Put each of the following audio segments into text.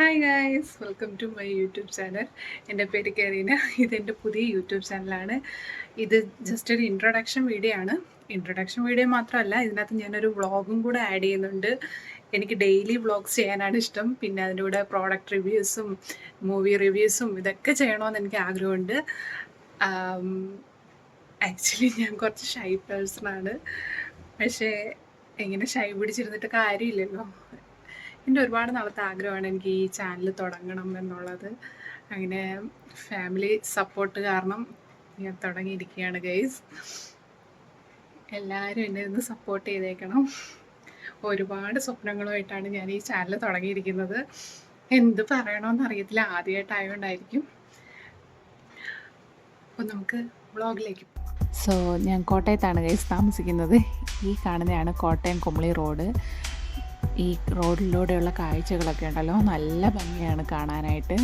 Hi guys welcome to my YouTube channel എന്റെ പേര് കരീന. ഇതെന്റെ പുതിയ യൂട്യൂബ് ചാനലാണ് ഇത് ജസ്റ്റ് ഒരു ഇൻട്രൊഡക്ഷൻ വീഡിയോ ആണ്. ഇൻട്രൊഡക്ഷൻ വീഡിയോ മാത്രമല്ല ഇതിനകത്ത് ഞാനൊരു വ്ളോഗും കൂടെ ആഡ് ചെയ്യുന്നുണ്ട്. എനിക്ക് ഡെയിലി വ്ളോഗ്സ് ചെയ്യാനാണ് ഇഷ്ടം. പിന്നെ അതിന്റെ കൂടെ പ്രോഡക്റ്റ് റിവ്യൂസും മൂവി റിവ്യൂസും ഇതൊക്കെ ചെയ്യണമെന്ന് എനിക്ക് ആഗ്രഹമുണ്ട്. ആക്ച്വലി ഞാൻ കുറച്ച് ഷൈ പേഴ്സണാണ് പക്ഷേ എങ്ങനെ ഷൈ പിടിച്ചിരുന്നിട്ട് കാര്യമില്ലല്ലോ. എന്റെ ഒരുപാട് നാളത്തെ ആഗ്രഹമാണ് എനിക്ക് ഈ ചാനൽ തുടങ്ങണം എന്നുള്ളത്. അങ്ങനെ ഫാമിലി സപ്പോർട്ട് കാരണം ഞാൻ തുടങ്ങിയിരിക്കുകയാണ് ഗൈസ് എല്ലാവരും എന്നെ ഒന്ന് സപ്പോർട്ട് ചെയ്തേക്കണം. ഒരുപാട് സ്വപ്നങ്ങളുമായിട്ടാണ് ഞാൻ ഈ ചാനൽ തുടങ്ങിയിരിക്കുന്നത്. എന്ത് പറയണമെന്ന് അറിയത്തില്ല. ആദ്യമായിട്ടായതുകൊണ്ടായിരിക്കും അപ്പോൾ നമുക്ക് വ്ളോഗിലേക്ക് സോ ഞാൻ കോട്ടയത്താണ് ഗൈസ് താമസിക്കുന്നത്. ഈ കാണുന്നതാണ് കോട്ടയം കുമളി റോഡ്. ഈ റോഡിലൂടെയുള്ള കാഴ്ചകളൊക്കെ ഉണ്ടല്ലോ. നല്ല ഭംഗിയാണ് കാണാനായിട്ട്.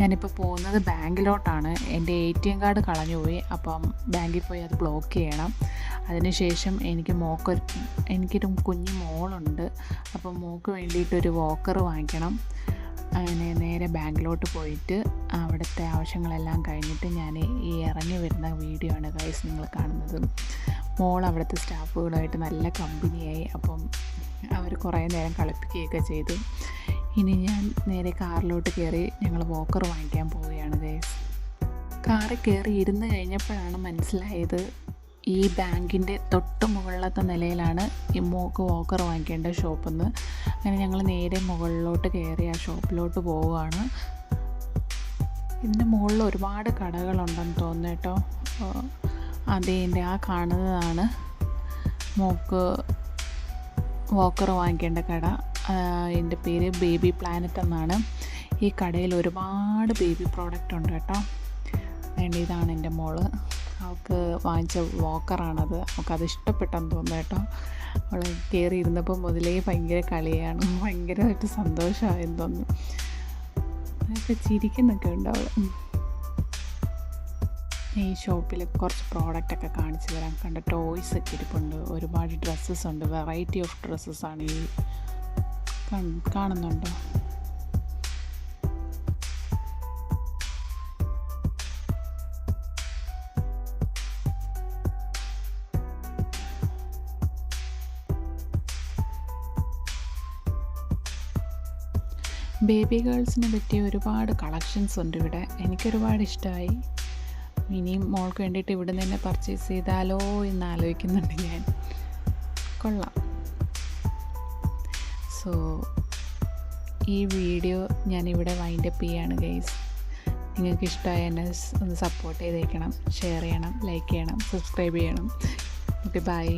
ഞാനിപ്പോൾ പോകുന്നത് ബാങ്കിലോട്ടാണ്. എന്റെ എ ടി എം കാർഡ് കളഞ്ഞുപോയി. അപ്പം ബാങ്കിൽ പോയി അത് ബ്ലോക്ക് ചെയ്യണം. അതിനുശേഷം എനിക്ക് മോക്ക് എനിക്കൊരു കുഞ്ഞു മോളുണ്ട്. അപ്പം മോക്ക് വേണ്ടിയിട്ടൊരു വോക്കർ വാങ്ങിക്കണം. അങ്ങനെ നേരെ ബാങ്കിലോട്ട് പോയിട്ട് അവിടുത്തെ ആവശ്യങ്ങളെല്ലാം കഴിഞ്ഞിട്ട് ഞാൻ ഈ ഇറങ്ങി വരുന്ന വീഡിയോ ആണ് ഗൈസ് നിങ്ങൾ കാണുന്നത്. മോൾ അവിടുത്തെ സ്റ്റാഫുകളായിട്ട് നല്ല കമ്പനിയായി. അപ്പം അവർ കുറേ നേരം കളിപ്പിക്കുകയൊക്കെ ചെയ്തു. ഇനി ഞാൻ നേരെ കാറിലോട്ട് കയറി ഞങ്ങൾ വോക്കർ വാങ്ങിക്കാൻ പോവുകയാണ് ഗൈസ് കാറിൽ കയറി ഇരുന്ന് കഴിഞ്ഞപ്പോഴാണ് മനസ്സിലായത് ഈ ബാങ്കിന്റെ തൊട്ട് മുകളിലത്തെ നിലയിലാണ് ഈ മോക്ക് വോക്കർ വാങ്ങിക്കേണ്ട ഷോപ്പെന്ന്. അങ്ങനെ ഞങ്ങൾ നേരെ മുകളിലോട്ട് കയറി ആ ഷോപ്പിലോട്ട് പോവുകയാണ്. ഇതിന്റെ മുകളിൽ ഒരുപാട് കടകളുണ്ടെന്ന് തോന്നുന്നു കേട്ടോ. അതേന്റെ ആ കാണുന്നതാണ്. മോക്ക് വോക്കർ വാങ്ങിക്കേണ്ട കട. എന്റെ പേര് ബേബി പ്ലാനറ്റ് എന്നാണ്. ഈ കടയിൽ ഒരുപാട് ബേബി പ്രോഡക്റ്റ് ഉണ്ട് കേട്ടോ. വേണ്ട ഇതാണ് എന്റെ മോൾ. അവൾക്ക് വാങ്ങിച്ച വോക്കറാണത് അത് ഇഷ്ടപ്പെട്ടെന്ന് തോന്നുന്നു കേട്ടോ. അവൾ കയറി ഇരുന്നപ്പോൾ മുതലേ ഭയങ്കര കളിയാണ്. ഭയങ്കരമായിട്ട് സന്തോഷമായെന്ന് തോന്നുന്നു. അതൊക്കെ ചിരിക്കുന്നൊക്കെ ഉണ്ട് ഈ ഷോപ്പിൽ കുറച്ച് പ്രോഡക്റ്റൊക്കെ കാണിച്ചു തരാം. കണ്ട ടോയ്സ് ഒക്കെ ഇരിപ്പുണ്ട്. ഒരുപാട് ഡ്രസ്സസ് ഉണ്ട്. വെറൈറ്റി ഓഫ് ഡ്രസ്സസ് ആണ് ഈ കാണുന്നുണ്ടോ? ബേബി ഗേൾസിനെ പറ്റിയ ഒരുപാട് കളക്ഷൻസ് ഉണ്ട് ഇവിടെ. എനിക്കൊരുപാട് ഇഷ്ടമായി ഇനിയും മോൾക്ക് വേണ്ടിയിട്ട് ഇവിടെ നിന്ന് തന്നെ പർച്ചേസ് ചെയ്താലോ എന്ന് ആലോചിക്കുന്നുണ്ട് ഞാൻ. കൊള്ളാം. സോ ഈ വീഡിയോ ഞാനിവിടെ വൈൻഡപ്പ് ചെയ്യാണ് ഗൈസ് നിങ്ങൾക്ക് ഇഷ്ടമായ എന്നെ ഒന്ന് സപ്പോർട്ട് ചെയ്തേക്കണം ഷെയർ ചെയ്യണം ലൈക്ക് ചെയ്യണം സബ്സ്ക്രൈബ് ചെയ്യണം. Okay bye